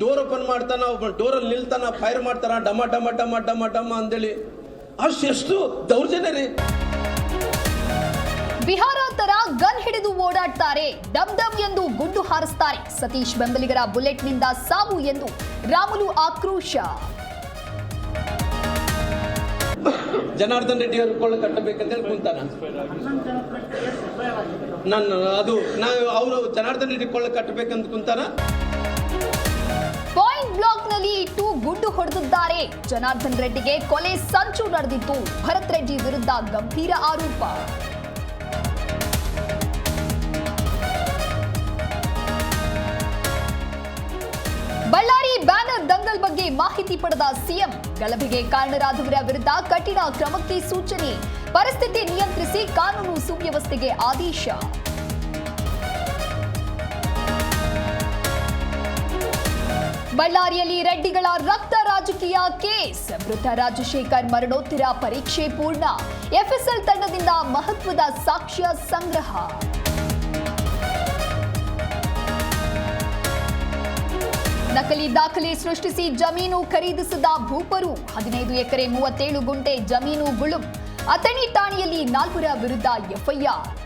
Door open ಮಾಡ್ತಾನ ಒಬ್ಬ ಡೋರಲ್ಲಿ ನಿಲ್ತಾನ fire ಮಾಡ್ತಾನ ಡಮ ಡಮ ಡಮ ಡಮ ಡಮ ಅಂತೇಳಿ. ಅಷ್ಟೆಷ್ಟು ದೌರ್ಜನ್ಯ ರೀ. ಬಿಹಾರ ತರ ಗನ್ ಹಿಡಿದು ಓಡಾಡ್ತಾರೆ. ಡಮ್ ಡಮ್ ಎಂದು ಗುಂಡು ಹಾರಿಸ್ತಾರೆ. ಸತೀಶ್ ಬೆಂಬಲಿಗರ ಬುಲೆಟ್ನಿಂದ ಸಾವು ಎಂದು ರಾಮುಲು ಆಕ್ರೋಶ. ಜನಾರ್ದನ್ ರೆಡ್ಡಿ ಅವ್ರ ಕೊಳ್ಳ ಕಟ್ಟಬೇಕಂತೇಳಿ ಕುಂತಾನ. ನನ್ನ ಅದು ನಾ ಅವರು ಜನಾರ್ದನ್ ರೆಡ್ಡಿ ಕೊಳ್ಳ ಕಟ್ಟಬೇಕಂತ ಕುಂತಾನ. ಹೊಡೆದಿದ್ದಾರೆ. ಜನಾರ್ದನ್ ರೆಡ್ಡಿಗೆ ಕೊಲೆ ಸಂಚು ನಡೆದಿತ್ತು. ಭರತ್ ರೆಡ್ಡಿ ವಿರುದ್ಧ ಗಂಭೀರ ಆರೋಪ. ಬಳ್ಳಾರಿ ಬ್ಯಾನರ್ ದಂಗಲ್ ಬಗ್ಗೆ ಮಾಹಿತಿ ಪಡೆದ ಸಿಎಂ, ಗಲಭೆಗೆ ಕಾರಣರಾದವರ ವಿರುದ್ಧ ಕಠಿಣ ಕ್ರಮಕ್ಕೆ ಸೂಚನೆ. ಪರಿಸ್ಥಿತಿ ನಿಯಂತ್ರಿಸಿ ಕಾನೂನು ಸುವ್ಯವಸ್ಥೆಗೆ ಆದೇಶ. ಬಳ್ಳಾರಿಯಲ್ಲಿ ರೆಡ್ಡಿಗಳ ರಕ್ತ ರಾಜಕೀಯ ಕೇಸ್. ಮೃತ ರಾಜಶೇಖರ್ ಮರಣೋತ್ತರ ಪರೀಕ್ಷೆ ಪೂರ್ಣ. ಎಫ್ಎಸ್ಎಲ್ ತಂಡದಿಂದ ಮಹತ್ವದ ಸಾಕ್ಷ್ಯ ಸಂಗ್ರಹ. ನಕಲಿ ದಾಖಲೆ ಸೃಷ್ಟಿಸಿ ಜಮೀನು ಖರೀದಿಸಿದ ಭೂಪರು. ಹದಿನೈದು ಎಕರೆ ಮೂವತ್ತೇಳು ಗುಂಟೆ ಜಮೀನು ಗುಳುಂ. ಅಥಣಿ ಠಾಣೆಯಲ್ಲಿ ನಾಲ್ವರ ವಿರುದ್ಧ ಎಫ್ಐಆರ್.